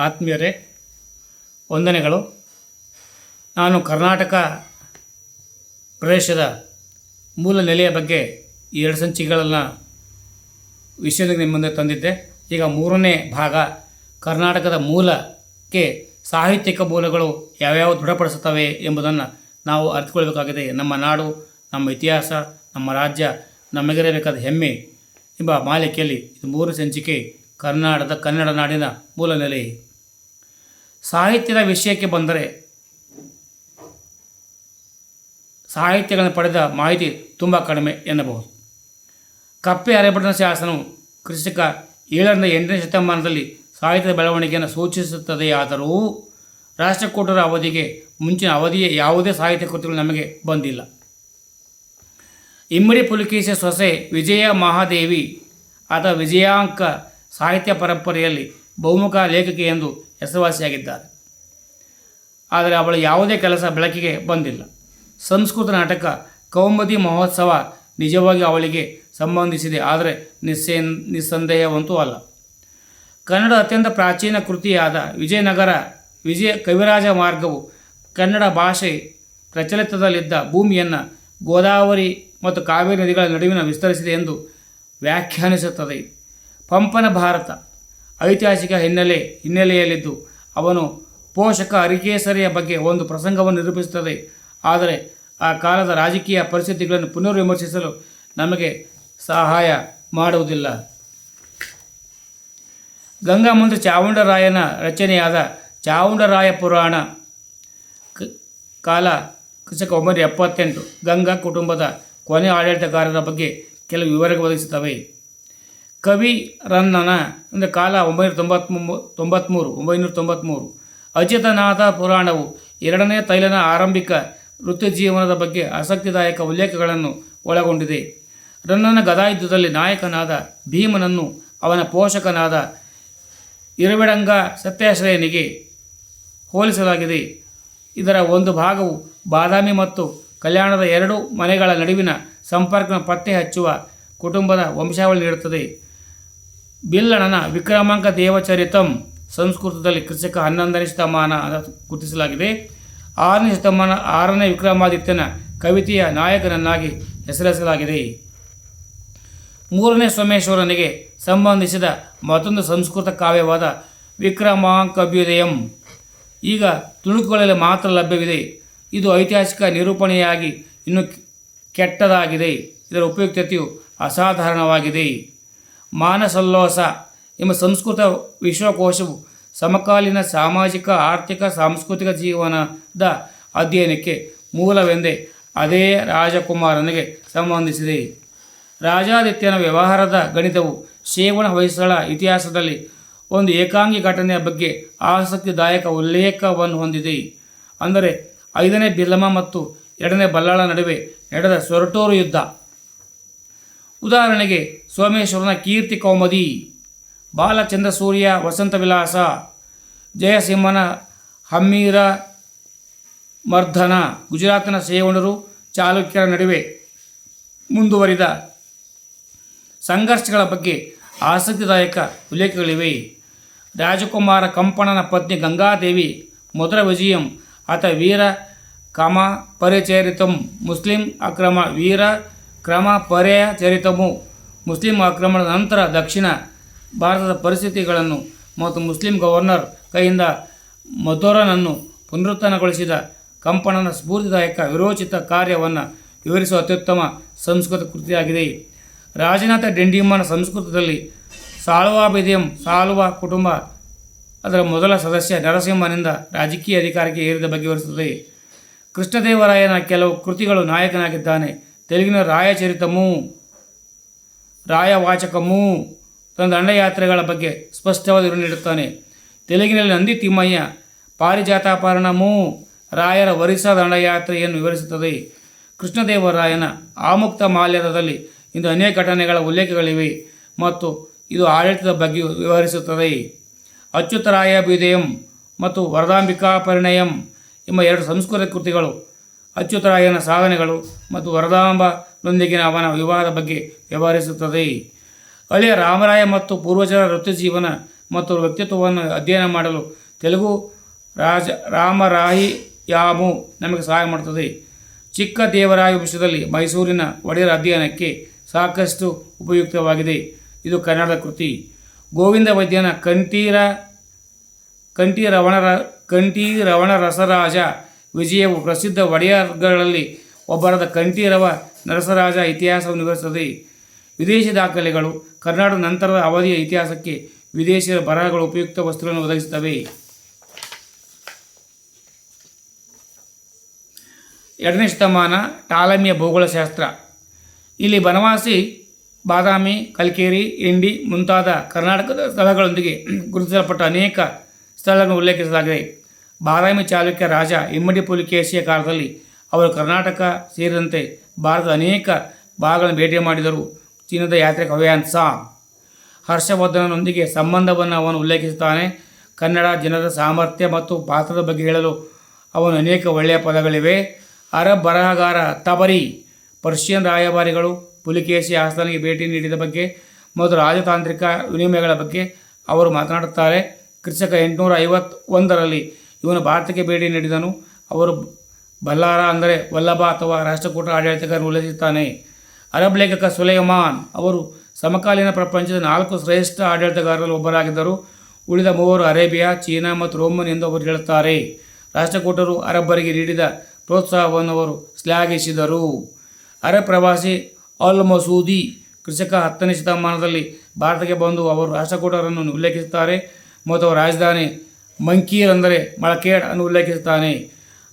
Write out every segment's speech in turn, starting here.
ಆತ್ಮೀಯರೇ, ವಂದನೆಗಳು. ನಾನು ಕರ್ನಾಟಕ ಪ್ರದೇಶದ ಮೂಲ ನೆಲೆಯ ಬಗ್ಗೆ ಈ ಎರಡು ಸಂಚಿಕೆಗಳನ್ನು ವಿಷಯದ ನಿಮ್ಮ ಮುಂದೆ ತಂದಿದ್ದೆ. ಈಗ ಮೂರನೇ ಭಾಗ ಕರ್ನಾಟಕದ ಮೂಲಕ್ಕೆ ಸಾಹಿತ್ಯಿಕ ಮೂಲಗಳು ಯಾವ್ಯಾವ ದೃಢಪಡಿಸುತ್ತವೆ ಎಂಬುದನ್ನು ನಾವು ಅರ್ಥಕೊಳ್ಬೇಕಾಗಿದೆ ನಮ್ಮ ನಾಡು, ನಮ್ಮ ಇತಿಹಾಸ, ನಮ್ಮ ರಾಜ್ಯ ನಮಗಿರಬೇಕಾದ ಹೆಮ್ಮೆ ಎಂಬ ಮಾಲಿಕೆಯಲ್ಲಿ ಇದು ಮೂರು ಸಂಚಿಕೆ ಕರ್ನಾಟಕದ ಕನ್ನಡ ನಾಡಿನ ಮೂಲ ನೆಲೆ. ಸಾಹಿತ್ಯದ ವಿಷಯಕ್ಕೆ ಬಂದರೆ ಸಾಹಿತ್ಯಗಳನ್ನು ಪಡೆದ ಮಾಹಿತಿ ತುಂಬ ಕಡಿಮೆ ಎನ್ನಬಹುದು. ಕಪ್ಪೆ ಅರೆಭಟನ ಶಾಸನವು ಕ್ರಿಸ್ತಕ ಏಳರಿಂದ ಎಂಟನೇ ಶತಮಾನದಲ್ಲಿ ಸಾಹಿತ್ಯದ ಬೆಳವಣಿಗೆಯನ್ನು ಸೂಚಿಸುತ್ತದೆಯಾದರೂ ರಾಷ್ಟ್ರಕೂಟರ ಅವಧಿಗೆ ಮುಂಚಿನ ಅವಧಿಯ ಯಾವುದೇ ಸಾಹಿತ್ಯ ಕೃತಿಗಳು ನಮಗೆ ಬಂದಿಲ್ಲ. ಇಮ್ಮಡಿ ಪುಲಿಕೇಶ ಸೊಸೆ ವಿಜಯ ಮಹಾದೇವಿ ಆತ ವಿಜಯಾಂಕ ಸಾಹಿತ್ಯ ಪರಂಪರೆಯಲ್ಲಿ ಬಹುಮುಖ ಲೇಖಕಿ ಎಂದು ಹೆಸರುವಾಸಿಯಾಗಿದ್ದಾರೆ. ಆದರೆ ಅವಳ ಯಾವುದೇ ಕೆಲಸ ಬೆಳಕಿಗೆ ಬಂದಿಲ್ಲ. ಸಂಸ್ಕೃತ ನಾಟಕ ಕೌಮದಿ ಮಹೋತ್ಸವ ನಿಜವಾಗಿ ಅವಳಿಗೆ ಸಂಬಂಧಿಸಿದೆ, ಆದರೆ ನಿಸ್ಸೇ ನಿಸ್ಸಂದೇಹವಂತೂ ಅಲ್ಲ. ಕನ್ನಡ ಅತ್ಯಂತ ಪ್ರಾಚೀನ ಕೃತಿಯಾದ ವಿಜಯನಗರ ವಿಜಯ ಕವಿರಾಜ ಮಾರ್ಗವು ಕನ್ನಡ ಭಾಷೆ ಪ್ರಚಲಿತದಲ್ಲಿದ್ದ ಭೂಮಿಯನ್ನು ಗೋದಾವರಿ ಮತ್ತು ಕಾವೇರಿ ನದಿಗಳ ನಡುವಿನ ವಿಸ್ತರಿಸಿದೆ ಎಂದು ವ್ಯಾಖ್ಯಾನಿಸುತ್ತದೆ. ಪಂಪನ ಭಾರತ ಐತಿಹಾಸಿಕ ಹಿನ್ನೆಲೆ, ಹಿನ್ನೆಲೆಯಲ್ಲಿದ್ದು ಅವನು ಪೋಷಕ ಅರಿಕೇಸರಿಯ ಬಗ್ಗೆ ಒಂದು ಪ್ರಸಂಗವನ್ನು ನಿರೂಪಿಸುತ್ತದೆ. ಆದರೆ ಆ ಕಾಲದ ರಾಜಕೀಯ ಪರಿಸ್ಥಿತಿಗಳನ್ನು ಪುನರ್ವಿಮರ್ಶಿಸಲು ನಮಗೆ ಸಹಾಯ ಮಾಡುವುದಿಲ್ಲ. ಗಂಗಾಮಂತ್ರಿ ಚಾವುಂಡರಾಯನ ರಚನೆಯಾದ ಚಾವುಂಡರಾಯ ಪುರಾಣ ಕಾಲ ಕೃಷಕ ಒಂಬೈನೂರ ಎಪ್ಪತ್ತೆಂಟು ಗಂಗಾ ಕುಟುಂಬದ ಕೊನೆ ಆಡಳಿತಗಾರರ ಬಗ್ಗೆ ಕೆಲವು ವಿವರಗಳು ಒದಗಿಸುತ್ತವೆ. ಕವಿ ರನ್ನನ ಅಂದರೆ ಕಾಲ ಒಂಬೈನೂರ ತೊಂಬತ್ಮೂ ತೊಂಬತ್ತ್ಮೂರು ಒಂಬೈನೂರ ತೊಂಬತ್ತ್ಮೂರು ಅಜಿತನಾಥ ಪುರಾಣವು ಎರಡನೇ ತೈಲನ ಆರಂಭಿಕ ವೃತ್ತಿಜೀವನದ ಬಗ್ಗೆ ಆಸಕ್ತಿದಾಯಕ ಉಲ್ಲೇಖಗಳನ್ನು ಒಳಗೊಂಡಿದೆ. ರನ್ನನ ಗದಾಯುದ್ಧದಲ್ಲಿ ನಾಯಕನಾದ ಭೀಮನನ್ನು ಅವನ ಪೋಷಕನಾದ ಇರವಿಡಂಗ ಸತ್ಯಾಶ್ರಯನಿಗೆ ಹೋಲಿಸಲಾಗಿದೆ. ಇದರ ಒಂದು ಭಾಗವು ಬಾದಾಮಿ ಮತ್ತು ಕಲ್ಯಾಣದ ಎರಡು ಮನೆಗಳ ನಡುವಿನ ಸಂಪರ್ಕನ ಪತ್ತೆ ಹಚ್ಚುವ ಕುಟುಂಬದ ವಂಶಾವಳಿ ನೀಡುತ್ತದೆ. ಬಿಲ್ಲಣನ ವಿಕ್ರಮಾಂಕ ದೇವಚರಿತಂ ಸಂಸ್ಕೃತದಲ್ಲಿ ಕೃಷಿಕ ಹನ್ನೊಂದನೇ ಶತಮಾನ ಗುರುತಿಸಲಾಗಿದೆ. ಆರನೇ ಶತಮಾನ, ಆರನೇ ವಿಕ್ರಮಾದಿತ್ಯನ ಕವಿತೆಯ ನಾಯಕನನ್ನಾಗಿ ಹೆಸರಿಸಲಾಗಿದೆ. ಮೂರನೇ ಸೋಮೇಶ್ವರನಿಗೆ ಸಂಬಂಧಿಸಿದ ಮತ್ತೊಂದು ಸಂಸ್ಕೃತ ಕಾವ್ಯವಾದ ವಿಕ್ರಮಾಂಕಭ್ಯುದಯಂ ಈಗ ತುಣುಕುಗಳಲ್ಲಿ ಮಾತ್ರ ಲಭ್ಯವಿದೆ. ಇದು ಐತಿಹಾಸಿಕ ನಿರೂಪಣೆಯಾಗಿ ಇನ್ನು ಕೆಟ್ಟದಾಗಿದೆ. ಇದರ ಉಪಯುಕ್ತತೆಯು ಅಸಾಧಾರಣವಾಗಿದೆ. ಮಾನಸಲ್ಲೋಸ ಎಂಬ ಸಂಸ್ಕೃತ ವಿಶ್ವಕೋಶವು ಸಮಕಾಲೀನ ಸಾಮಾಜಿಕ, ಆರ್ಥಿಕ, ಸಾಂಸ್ಕೃತಿಕ ಜೀವನದ ಅಧ್ಯಯನಕ್ಕೆ ಮೂಲವೆಂದೇ ಅದೇ ರಾಜಕುಮಾರನಿಗೆ ಸಂಬಂಧಿಸಿದೆ. ರಾಜಾದಿತ್ಯನ ವ್ಯವಹಾರದ ಗಣಿತವು ಶೇವಣ ಹೊಯ್ಸಳ ಇತಿಹಾಸದಲ್ಲಿ ಒಂದು ಏಕಾಂಗಿ ಘಟನೆಯ ಬಗ್ಗೆ ಆಸಕ್ತಿದಾಯಕ ಉಲ್ಲೇಖವನ್ನು ಹೊಂದಿದೆ. ಅಂದರೆ ಐದನೇ ಬಿಲ್ಲಮ ಮತ್ತು ಎರಡನೇ ಬಲ್ಲಾಳ ನಡುವೆ ನಡೆದ ಸೊರಟೂರು ಯುದ್ಧ. ಉದಾಹರಣೆಗೆ ಸೋಮೇಶ್ವರನ ಕೀರ್ತಿ ಕೌಮದಿ ಬಾಲಚಂದ್ರ ಸೂರ್ಯ ವಸಂತ ವಿಲಾಸ, ಜಯಸಿಂಹನ ಹಮ್ಮೀರ ಮರ್ಧನ, ಗುಜರಾತಿನ ಸೇವಣರು ಚಾಲುಕ್ಯರ ನಡುವೆ ಮುಂದುವರಿದ ಸಂಘರ್ಷಗಳ ಬಗ್ಗೆ ಆಸಕ್ತಿದಾಯಕ ಉಲ್ಲೇಖಗಳಿವೆ. ರಾಜಕುಮಾರ ಕಂಪಣನ ಪತ್ನಿ ಗಂಗಾದೇವಿ ಮೊದಲ ವಿಜಯಂ, ಆತ ವೀರ ಕಮ ಪರಿಚರಿತಂ, ಮುಸ್ಲಿಂ ಅಕ್ರಮ ವೀರ ಕ್ರಮ ಪರಿಚರಿತಮು ಮುಸ್ಲಿಂ ಆಕ್ರಮಣದ ನಂತರ ದಕ್ಷಿಣ ಭಾರತದ ಪರಿಸ್ಥಿತಿಗಳನ್ನು ಮತ್ತು ಮುಸ್ಲಿಂ ಗವರ್ನರ್ ಕೈಯಿಂದ ಮಧುರನನ್ನು ಪುನರುತ್ಥಾನಗೊಳಿಸಿದ ಕಂಪನನ ಸ್ಫೂರ್ತಿದಾಯಕ ವಿರೋಚಿತ ಕಾರ್ಯವನ್ನು ವಿವರಿಸುವ ಅತ್ಯುತ್ತಮ ಸಂಸ್ಕೃತ ಕೃತಿಯಾಗಿದೆ. ರಾಜನಾಥ ಡೆಂಡಿಮನ ಸಂಸ್ಕೃತದಲ್ಲಿ ಸಾಳ್ವಾಬಿದಿಯಂ ಸಾಳುವ ಕುಟುಂಬ ಅದರ ಮೊದಲ ಸದಸ್ಯ ನರಸಿಂಹನಿಂದ ರಾಜಕೀಯ ಅಧಿಕಾರಕ್ಕೆ ಏರಿದ ಬಗ್ಗೆ ವಿವರಿಸುತ್ತದೆ. ಕೃಷ್ಣದೇವರಾಯನ ಕೆಲವು ಕೃತಿಗಳು ನಾಯಕನಾಗಿದ್ದಾನೆ. ತೆಲುಗಿನ ರಾಯಚರಿತಮು ರಾಯವಾಚಕಮೂ ತನ್ನ ದಂಡಯಾತ್ರೆಗಳ ಬಗ್ಗೆ ಸ್ಪಷ್ಟವಾದ ವಿವರಣೆ ನೀಡುತ್ತಾನೆ. ತೆಲುಗಿನಲ್ಲಿ ನಂದಿ ತಿಮ್ಮಯ್ಯ ಪಾರಿಜಾತಾಪರಣಮೂ ರಾಯರ ಒರಿಸ್ಸಾ ದಂಡಯಾತ್ರೆಯನ್ನು ವಿವರಿಸುತ್ತದೆ. ಕೃಷ್ಣದೇವರಾಯನ ಆಮುಕ್ತ ಮಾಲ್ಯದಲ್ಲಿ ಇಂದು ಅನೇಕ ಘಟನೆಗಳ ಉಲ್ಲೇಖಗಳಿವೆ ಮತ್ತು ಇದು ಆಡಳಿತದ ಬಗ್ಗೆ ವಿವರಿಸುತ್ತದೆ. ಅಚ್ಯುತರಾಯ ಬೀದಯಂ ಮತ್ತು ವರದಾಂಬಿಕಾ ಪರಿಣಯಂ ಎಂಬ ಎರಡು ಸಂಸ್ಕೃತ ಕೃತಿಗಳು ಅಚ್ಯುತರಾಯನ ಸಾಧನೆಗಳು ಮತ್ತು ವರದಾಂಬನೊಂದಿಗಿನ ಅವನ ವಿವಾಹದ ಬಗ್ಗೆ ವ್ಯವಹರಿಸುತ್ತದೆ. ಹಳೆಯ ರಾಮರಾಯ ಮತ್ತು ಪೂರ್ವಜರ ವೃತ್ತಿಜೀವನ ಮತ್ತು ವ್ಯಕ್ತಿತ್ವವನ್ನು ಅಧ್ಯಯನ ಮಾಡಲು ತೆಲುಗು ರಾಜ ರಾಮರಾಹಿಯಾಮು ನಮಗೆ ಸಹಾಯ ಮಾಡುತ್ತದೆ. ಚಿಕ್ಕ ದೇವರಾಯ ವಿಷಯದಲ್ಲಿ ಮೈಸೂರಿನ ಒಡೆಯರ ಅಧ್ಯಯನಕ್ಕೆ ಸಾಕಷ್ಟು ಉಪಯುಕ್ತವಾಗಿದೆ. ಇದು ಕನ್ನಡದ ಕೃತಿ. ಗೋವಿಂದ ವೈದ್ಯನ ಕಂಠೀರ ಕಂಠೀರವಣರ ಕಂಠೀರವಣರಸರಾಜ ಕಂಠಿ ರವಣ ರಸರಾಜ ವಿಜಯವು ಪ್ರಸಿದ್ಧ ಒಡೆಯರ್ಗಳಲ್ಲಿ ಒಬ್ಬರಾದ ಕಂಠೀರವ ನರಸರಾಜ ಇತಿಹಾಸವನ್ನು ವಿವರಿಸುತ್ತದೆ ವಿದೇಶಿ ದಾಖಲೆಗಳು, ಕರ್ನಾಟಕ ನಂತರದ ಅವಧಿಯ ಇತಿಹಾಸಕ್ಕೆ ವಿದೇಶಿಯ ಬರಹಗಳು ಉಪಯುಕ್ತ ವಸ್ತುಗಳನ್ನು ಒದಗಿಸುತ್ತವೆ. ಎರಡನೇ ಶತಮಾನ ಟಾಲಮಿಯ ಭೌಗೋಳಶಾಸ್ತ್ರ. ಇಲ್ಲಿ ಬನವಾಸಿ, ಬಾದಾಮಿ, ಕಲ್ಕೇರಿ, ಇಂಡಿ ಮುಂತಾದ ಕರ್ನಾಟಕದ ಸ್ಥಳಗಳೊಂದಿಗೆ ಗುರುತಿಸಲ್ಪಟ್ಟ ಅನೇಕ ಸ್ಥಳಗಳನ್ನು ಉಲ್ಲೇಖಿಸಲಾಗಿದೆ. ಬಾದಾಮಿ ಚಾಲುಕ್ಯ ರಾಜ ಇಮ್ಮಡಿ ಪುಲಿಕೇಶಿಯ ಕಾಲದಲ್ಲಿ ಅವರು ಕರ್ನಾಟಕ ಸೇರಿದಂತೆ ಭಾರತದ ಅನೇಕ ಭಾಗಗಳನ್ನು ಭೇಟಿ ಮಾಡಿದರು. ಚೀನಾದ ಯಾತ್ರೆ ಸಾ ಹರ್ಷವರ್ಧನನೊಂದಿಗೆ ಸಂಬಂಧವನ್ನು ಅವನು ಉಲ್ಲೇಖಿಸುತ್ತಾನೆ. ಕನ್ನಡ ಜನರ ಸಾಮರ್ಥ್ಯ ಮತ್ತು ಪಾತ್ರದ ಬಗ್ಗೆ ಹೇಳಲು ಅವನು ಅನೇಕ ಒಳ್ಳೆಯ ಪದಗಳಿವೆ. ಅರಬ್ ಬರಹಗಾರ ತಬರಿ, ಪರ್ಷಿಯನ್ ರಾಯಭಾರಿಗಳು, ಪುಲಿಕೇಶಿ ಆಸ್ಥಾನಿಗೆ ಭೇಟಿ ನೀಡಿದ ಬಗ್ಗೆ ಮತ್ತು ರಾಜತಾಂತ್ರಿಕ ವಿನಿಮಯಗಳ ಬಗ್ಗೆ ಅವರು ಮಾತನಾಡುತ್ತಾರೆ. ಕ್ರಿಸ್ತಕ ಎಂಟುನೂರ ಐವತ್ತೊಂದರಲ್ಲಿ ಇವನು ಭಾರತಕ್ಕೆ ಭೇಟಿ ನೀಡಿದನು. ಅವರು ಬಲ್ಲಾರ ಅಂದರೆ ವಲ್ಲಭ ಅಥವಾ ರಾಷ್ಟ್ರಕೂಟ ಆಡಳಿತಗಾರನ್ನು ಉಲ್ಲೇಖಿಸುತ್ತಾನೆ. ಅರಬ್ ಲೇಖಕ ಸುಲೈಮಾನ್ ಅವರು ಸಮಕಾಲೀನ ಪ್ರಪಂಚದ ನಾಲ್ಕು ಶ್ರೇಷ್ಠ ಆಡಳಿತಗಾರರಲ್ಲಿ ಒಬ್ಬರಾಗಿದ್ದರು. ಉಳಿದ ಮೂವರು ಅರೇಬಿಯಾ, ಚೀನಾ ಮತ್ತು ರೋಮನ್ ಎಂದು ಅವರು ಹೇಳುತ್ತಾರೆ. ರಾಷ್ಟ್ರಕೂಟರು ಅರಬ್ಬರಿಗೆ ನೀಡಿದ ಪ್ರೋತ್ಸಾಹವನ್ನು ಅವರು ಶ್ಲಾಘಿಸಿದರು. ಅರಬ್ ಪ್ರವಾಸಿ ಅಲ್ ಮಸೂದಿ ಕೃಷಿಕ ಹತ್ತನೇ ಶತಮಾನದಲ್ಲಿ ಭಾರತಕ್ಕೆ ಬಂದು ಅವರು ರಾಷ್ಟ್ರಕೂಟರನ್ನು ಉಲ್ಲೇಖಿಸುತ್ತಾರೆ. ಮತ್ತು ಅವರ ರಾಜಧಾನಿ ಮಂಕೀರ್ ಅಂದರೆ ಮಳಕೇಡ್ ಅನ್ನು ಉಲ್ಲೇಖಿಸುತ್ತಾನೆ.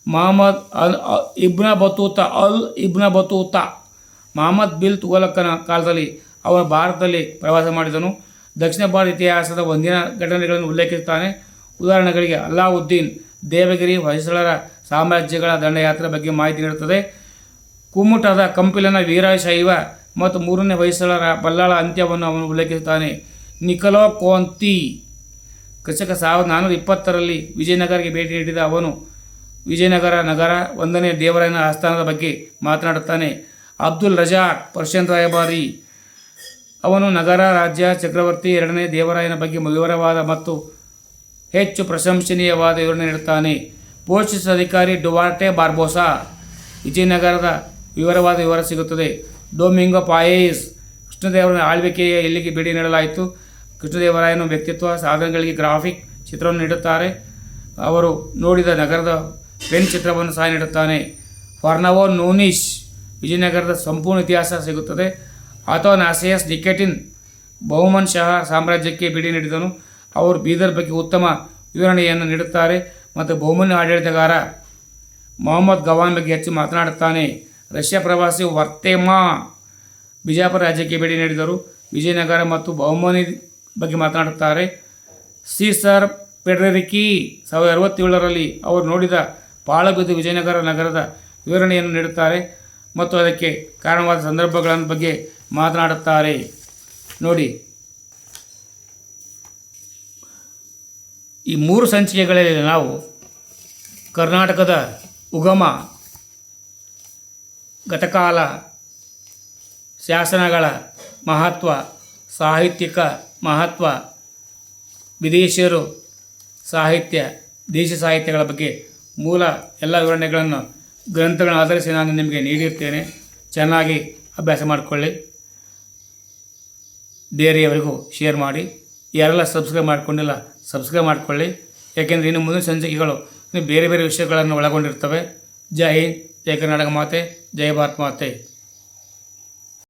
ಮಹಮ್ಮದ್ ಅಲ್ ಇಬ್ನ ಬತೂತ, ಅಲ್ ಇಬ್ನ ಬತೂತ. ಮಹಮ್ಮದ್ ಬಿಲ್ ತುಗಲಕ್ಕನ ಕಾಲದಲ್ಲಿ ಅವನು ಭಾರತದಲ್ಲಿ ಪ್ರವಾಸ ಮಾಡಿದನು. ದಕ್ಷಿಣ ಭಾರತ ಇತಿಹಾಸದ ಒಂದಿನ ಘಟನೆಗಳನ್ನು ಉಲ್ಲೇಖಿಸುತ್ತಾನೆ. ಉದಾಹರಣೆಗಳಿಗೆ ಅಲ್ಲಾವುದ್ದೀನ್ ದೇವಗಿರಿ ಹೊಯ್ಸಳರ ಸಾಮ್ರಾಜ್ಯಗಳ ದಂಡಯಾತ್ರೆ ಬಗ್ಗೆ ಮಾಹಿತಿ ನೀಡುತ್ತದೆ. ಕುಮ್ಮುಟದ ಕಂಪಿಲನ ವೀರಶೈವ ಮತ್ತು ಮೂರನೇ ಹೊಯ್ಸಳರ ಬಲ್ಲಾಳ ಅಂತ್ಯವನ್ನು ಅವನು ಉಲ್ಲೇಖಿಸುತ್ತಾನೆ. ನಿಕಲೋ ಕೋಂತಿ. ಕೃಷಿಕ ಸಾವಿರದ ನಾನ್ನೂರ ಇಪ್ಪತ್ತರಲ್ಲಿ ವಿಜಯನಗರಕ್ಕೆ ಭೇಟಿ ನೀಡಿದ ಅವನು, ವಿಜಯನಗರ ನಗರ ಒಂದನೇ ದೇವರಾಯನ ಆಸ್ಥಾನದ ಬಗ್ಗೆ ಮಾತನಾಡುತ್ತಾನೆ. ಅಬ್ದುಲ್ ರಜಾಕ್ ಪರ್ಷಿಯನ್ ರಾಯಭಾರಿ. ಅವನು ನಗರ ರಾಜ್ಯ ಚಕ್ರವರ್ತಿ ಎರಡನೇ ದೇವರಾಯನ ಬಗ್ಗೆ ವಿವರವಾದ ಮತ್ತು ಹೆಚ್ಚು ಪ್ರಶಂಸನೀಯವಾದ ವಿವರಣೆ ನೀಡುತ್ತಾನೆ. ಪೋರ್ಚುಗೀಸ್ ಅಧಿಕಾರಿ ಡುವಾರ್ಟೆ ಬಾರ್ಬೋಸಾ. ವಿಜಯನಗರದ ವಿವರವಾದ ವಿವರ ಸಿಗುತ್ತದೆ. ಡೊಮಿಂಗೋ ಪಾಯೇಸ್ ಕೃಷ್ಣದೇವರ ಆಳ್ವಿಕೆಯ ಎಲ್ಲಿಗೆ ಭೇಟಿ ನೀಡಲಾಯಿತು? ಕೃಷ್ಣದೇವರಾಯನ ವ್ಯಕ್ತಿತ್ವ, ಸಾಧನೆಗಳಿಗೆ ಗ್ರಾಫಿಕ್ ಚಿತ್ರವನ್ನು ನೀಡುತ್ತಾರೆ. ಅವರು ನೋಡಿದ ನಗರದ ಪೆನ್ ಚಿತ್ರವನ್ನು ಸಹ ನೀಡುತ್ತಾನೆ. ಫರ್ನವೋ ನೂನಿಶ್ ವಿಜಯನಗರದ ಸಂಪೂರ್ಣ ಇತಿಹಾಸ ಸಿಗುತ್ತದೆ. ಆತೋ ನಾಸಿಯಸ್ ನಿಕೆಟಿನ್ ಬಹುಮನ್ ಶಹ ಸಾಮ್ರಾಜ್ಯಕ್ಕೆ ಭೇಟಿ ನೀಡಿದನು. ಅವರು ಬೀದರ್ ಬಗ್ಗೆ ಉತ್ತಮ ವಿವರಣೆಯನ್ನು ನೀಡುತ್ತಾರೆ ಮತ್ತು ಬಹುಮನ್ ಆಡಳಿತಗಾರ ಮೊಹಮ್ಮದ್ ಗವಾನ್ ಬಗ್ಗೆ ಹೆಚ್ಚು ಮಾತನಾಡುತ್ತಾನೆ. ರಷ್ಯಾ ಪ್ರವಾಸಿ ವರ್ತೇಮಾ, ಬಿಜಾಪುರ ರಾಜ್ಯಕ್ಕೆ ಭೇಟಿ ನೀಡಿದರು. ವಿಜಯನಗರ ಮತ್ತು ಬಹುಮನಿ ಬಗ್ಗೆ ಮಾತನಾಡುತ್ತಾರೆ. ಸೀಸರ್ ಪೆಡ್ರೆರಿಕಿ ಸಾವಿರದ ಅರವತ್ತೇಳರಲ್ಲಿ ಅವರು ನೋಡಿದ ಪಾಳಬಿದ್ದು ವಿಜಯನಗರ ನಗರದ ವಿವರಣೆಯನ್ನು ನೀಡುತ್ತಾರೆ ಮತ್ತು ಅದಕ್ಕೆ ಕಾರಣವಾದ ಸಂದರ್ಭಗಳ ಬಗ್ಗೆ ಮಾತನಾಡುತ್ತಾರೆ. ನೋಡಿ. ಈ ಮೂರು ಸಂಚಿಕೆಗಳಲ್ಲಿ ನಾವು ಕರ್ನಾಟಕದ ಉಗಮ ಗತಕಾಲ ಶಾಸನಗಳ ಮಹತ್ವ, ಸಾಹಿತ್ಯಿಕ ಮಹತ್ವ ವಿದೇಶಿಯರು ಸಾಹಿತ್ಯ ದೇಶ ಸಾಹಿತ್ಯಗಳ ಬಗ್ಗೆ ಮೂಲ ಎಲ್ಲ ವಿವರಣೆಗಳನ್ನು ಗ್ರಂಥಗಳನ್ನು ಆಧರಿಸಿ ನಾನು ನಿಮಗೆ ನೀಡಿರ್ತೇನೆ ಚೆನ್ನಾಗಿ ಅಭ್ಯಾಸ ಮಾಡಿಕೊಳ್ಳಿ. ಬೇರೆಯವರಿಗೂ ಶೇರ್ ಮಾಡಿ. ಯಾರೆಲ್ಲ ಸಬ್ಸ್ಕ್ರೈಬ್ ಮಾಡ್ಕೊಂಡಿಲ್ಲ, ಸಬ್ಸ್ಕ್ರೈಬ್ ಮಾಡಿಕೊಳ್ಳಿ. ಯಾಕೆಂದರೆ ಇನ್ನು ಮುಂದಿನ ಸಂಚಿಕೆಗಳು ಬೇರೆ ಬೇರೆ ವಿಷಯಗಳನ್ನು ಒಳಗೊಂಡಿರ್ತವೆ. ಜೈ ಹಿಂದ್, ಜೈ ಕರ್ನಾಟಕ ಮಾತೆ, ಜೈ ಭಾರತ್ ಮಾತೆ.